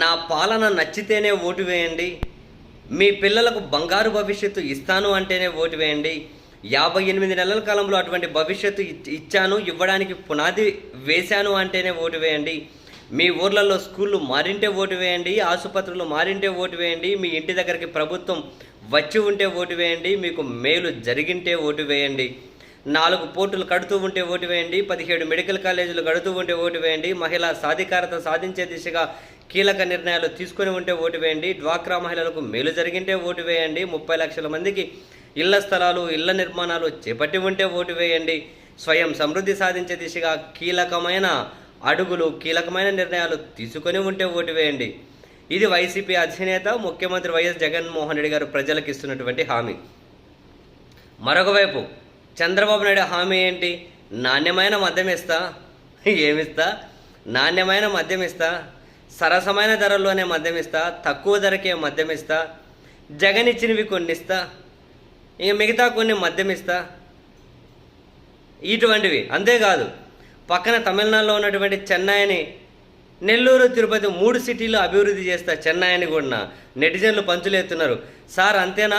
నా పాలన నచ్చితేనే ఓటు వేయండి. మీ పిల్లలకు బంగారు భవిష్యత్తు ఇస్తాను అంటేనే ఓటు వేయండి. యాభై ఎనిమిది నెలల కాలంలో అటువంటి భవిష్యత్తు ఇచ్చాను ఇవ్వడానికి పునాది వేశాను అంటేనే ఓటు వేయండి. మీ ఊర్లలో స్కూళ్ళు మారింటే ఓటు వేయండి ఆసుపత్రులు మారింటే ఓటు వేయండి మీ ఇంటి దగ్గరికి ప్రభుత్వం వచ్చి ఉంటే ఓటు వేయండి మీకు మేలు జరిగింటే ఓటు వేయండి. నాలుగు పోర్టులు కడుతూ ఉంటే ఓటు వేయండి పదిహేడు మెడికల్ కాలేజీలు కడుతూ ఉంటే ఓటు వేయండి మహిళా సాధికారత సాధించే దిశగా కీలక నిర్ణయాలు తీసుకొని ఉంటే ఓటు వేయండి డ్వాక్రా మహిళలకు మేలు జరిగింటే ఓటు వేయండి ముప్పై లక్షల మందికి ఇళ్ళ స్థలాలు ఇళ్ళ నిర్మాణాలు చేపట్టి ఉంటే ఓటు వేయండి. స్వయం సమృద్ధి సాధించే దిశగా కీలకమైన అడుగులు కీలకమైన నిర్ణయాలు తీసుకొని ఉంటే ఓటు వేయండి. ఇది వైసీపీ అధినేత ముఖ్యమంత్రి వైఎస్ జగన్మోహన్ రెడ్డి గారు ప్రజలకు ఇస్తున్నటువంటి హామీ. మరొక వైపు చంద్రబాబు నాయుడు హామీ ఏంటి? నాణ్యమైన మద్యం ఇస్తా. ఏమిస్తా? నాణ్యమైన మద్యం ఇస్తా. సరసమైన ధరల్లోనే మద్యం ఇస్తా. తక్కువ ధరకే మద్యం ఇస్తా. జగన్ ఇచ్చినవి కొన్ని ఇస్తా ఇక మిగతా కొన్ని మద్యం ఇస్తా. ఇటువంటివి. అంతేకాదు పక్కన తమిళనాడులో ఉన్నటువంటి చెన్నైని నెల్లూరు తిరుపతి మూడు సిటీలు అభివృద్ధి చేస్తా చెన్నై అని కూడా నెటిజన్లు పంచులేస్తున్నారు. సార్ అంతేనా?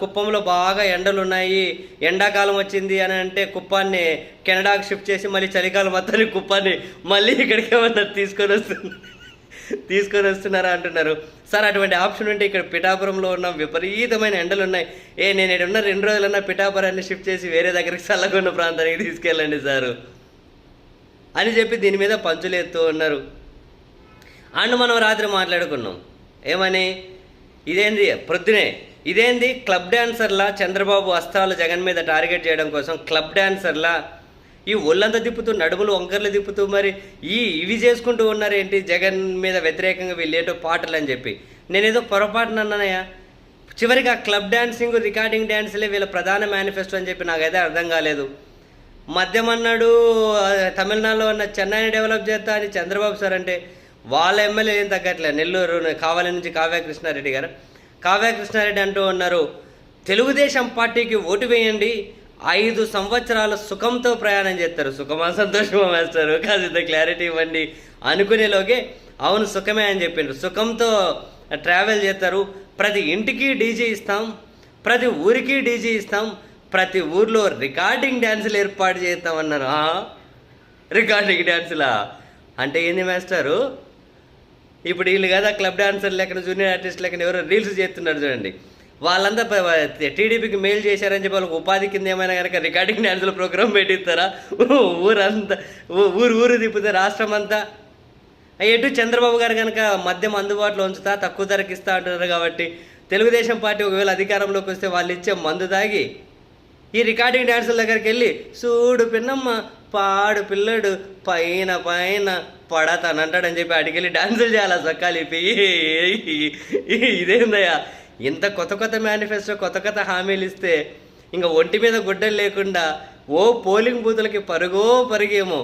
కుప్పంలో బాగా ఎండలు ఉన్నాయి ఎండాకాలం వచ్చింది అని అంటే కుప్పాన్ని కెనడాకు షిఫ్ట్ చేసి మళ్ళీ చలికాలం మొత్తాన్ని కుప్పాన్ని మళ్ళీ ఇక్కడికి ఏమన్నా తీసుకొని వస్తుంది తీసుకొని వస్తున్నారా అంటున్నారు. సార్ అటువంటి ఆప్షన్ ఉంటే ఇక్కడ పిఠాపురంలో ఉన్న విపరీతమైన ఎండలు ఉన్నాయి ఏ నేను ఇక్కడ ఉన్న రెండు రోజులన్నా పిఠాపురాన్ని షిఫ్ట్ చేసి వేరే దగ్గరికి చల్లగొన్న ప్రాంతానికి తీసుకెళ్ళండి సారు. అని చెప్పి దీని మీద పంచులేస్తూ ఉన్నారు. అండ్ మనం రాత్రి మాట్లాడుకున్నాం. ఏమని? ఇదేంది? ప్రొద్దునే. ఇదేంది? క్లబ్ డాన్సర్లా చంద్రబాబు అస్తాలు జగన్ మీద టార్గెట్ చేయడం కోసం క్లబ్ డాన్సర్లా ఈ ఒళ్ళంతా తిప్పుతూ నడుములు వంకర్లు తిప్పుతూ మరి ఈ ఇవి చేసుకుంటూ ఉన్నారేంటి? జగన్ మీద వ్యతిరేకంగా వీళ్ళేటో పాటలు అని చెప్పి. నేనేదో పొరపాటున అన్నానయ్యా. చివరికి ఆ క్లబ్ డాన్సింగ్ రికార్డింగ్ డ్యాన్స్లే వీళ్ళ ప్రధాన మేనిఫెస్టో అని చెప్పి నాకైతే అర్థం కాలేదు. మద్యం అన్నాడు తమిళనాడులో ఉన్న చెన్నైని డెవలప్ చేస్తా అని చంద్రబాబు సార్ అంటే వాళ్ళ ఎమ్మెల్యే ఏం తగ్గట్లే. నెల్లూరు కావాలి నుంచి కావ్య కృష్ణారెడ్డి గారు. కావ్య కృష్ణారెడ్డి అంటూ ఉన్నారు తెలుగుదేశం పార్టీకి ఓటు వేయండి. ఐదు సంవత్సరాల సుఖంతో ప్రయాణం చేస్తారు. సుఖమా? సంతోషమా వేస్తారు కాస్త క్లారిటీ ఇవ్వండి. అనుకునేలోగే అవును సుఖమే అని చెప్పిండ్రు. సుఖంతో ట్రావెల్ చేస్తారు. ప్రతి ఇంటికి డీజే ఇస్తాం. ప్రతి ఊరికి డీజే ఇస్తాం. ప్రతి ఊర్లో రికార్డింగ్ డ్యాన్సులు ఏర్పాటు చేస్తామన్నారు. రికార్డింగ్ డ్యాన్సులా? అంటే ఏంది మాస్టారు? ఇప్పుడు వీళ్ళు కదా క్లబ్ డాన్సర్ లెక్క జూనియర్ ఆర్టిస్ట్ లెక్కన ఎవరో రీల్స్ చేస్తున్నారు చూడండి. వాళ్ళంతా టీడీపీకి మెయిల్ చేశారని చెప్పి వాళ్ళకి ఉపాధి కింద ఏమైనా కనుక రికార్డింగ్ డ్యాన్సుల ప్రోగ్రామ్ పెట్టిస్తారా? ఊరంతా ఊరు ఊరు తిప్పుతారు రాష్ట్రం అంతా. ఎటు చంద్రబాబు గారు కనుక మద్యం అందుబాటులో ఉంచుతా తక్కువ ధరకి ఇస్తా అంటున్నారు కాబట్టి తెలుగుదేశం పార్టీ ఒకవేళ అధికారంలోకి వస్తే వాళ్ళు ఇచ్చే మందు తాగి ఈ రికార్డింగ్ డ్యాన్సుల దగ్గరికి వెళ్ళి చూడు పిన్నమ్మ పాడు పిల్లడు పైన పైన పడతానంటాడని చెప్పి అడిగెళ్ళి డాన్సులు చేయాలి సక్కాలి ఇదేందయ్యా? ఇంత కొత్త కొత్త మేనిఫెస్టో కొత్త కొత్త హామీలు ఇస్తే ఇంకా ఒంటి మీద గుడ్డలు లేకుండా ఓ పోలింగ్ బూతులకి పరుగో పరుగేమో.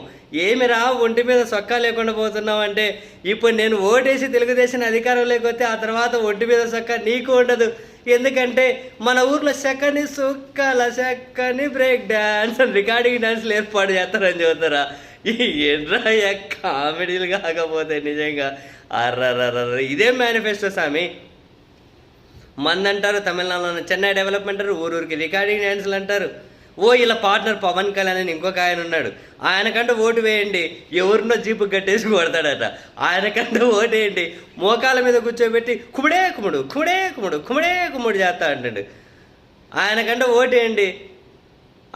ఏమిరా ఒంటి మీద సొక్కా లేకుండా పోతున్నావు అంటే ఇప్పుడు నేను ఓటేసి తెలుగుదేశం అధికారం లేకపోతే ఆ తర్వాత ఒంటి మీద సొక్కా నీకు ఉండదు. ఎందుకంటే మన ఊర్లో చక్కని సుక్కల చక్కని బ్రేక్ డ్యాన్స్ అని రికార్డింగ్ డ్యాన్స్లు ఏర్పాటు చేస్తారని చెబుతారా ఏంట్రా కామెడీలు కాకపోతే నిజంగా అర్రర్ర ఇదే మేనిఫెస్టో స్వామి. మందంటారు తమిళనాడులో చెన్నై డెవలప్మెంట్ అంటారు ఊరూరికి రికార్డింగ్ డ్యాన్సులు అంటారు. ఓ ఇలా పార్ట్నర్ పవన్ కళ్యాణ్ అని ఇంకొక ఆయన ఉన్నాడు. ఆయనకంటే ఓటు వేయండి. ఎవరినో జీపు కట్టేసి కొడతాడట. ఆయనకంటే ఓటు వేయండి. మోకాల మీద కూర్చోబెట్టి కుముడే కుముడు కుముడే కుముడు కుముడే కుముడు చేస్తా అంటాడు. ఆయనకంటే ఓటు వేయండి.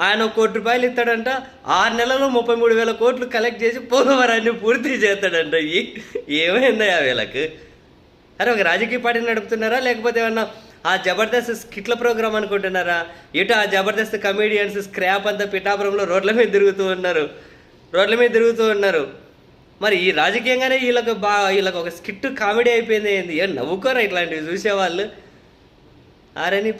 ఆయన ఒక కోటి రూపాయలు ఇస్తాడంట. ఆరు నెలల్లో ముప్పై మూడు వేల కోట్లు కలెక్ట్ చేసి పోలవరాన్ని పూర్తి చేస్తాడంట. ఏమైందా ఏమైందయ్యా వీళ్ళకి? అరే ఒక రాజకీయ పార్టీ నడుపుతున్నారా? లేకపోతే ఏమన్నా ఆ జబర్దస్త్ స్కిట్ల ప్రోగ్రామ్ అనుకుంటున్నారా? ఇటు ఆ జబర్దస్త్ కమీడియన్స్ స్క్రాప్ అంతా పిఠాపురంలో రోడ్ల మీద తిరుగుతూ ఉన్నారు. రోడ్ల మీద తిరుగుతూ ఉన్నారు. మరి ఈ రాజకీయంగానే వీళ్ళకి బా వీళ్ళకు ఒక స్కిట్ కామెడీ అయిపోయింది ఏంది? ఏం నవ్వుకోరా ఇట్లాంటివి చూసేవాళ్ళు? అరే నీ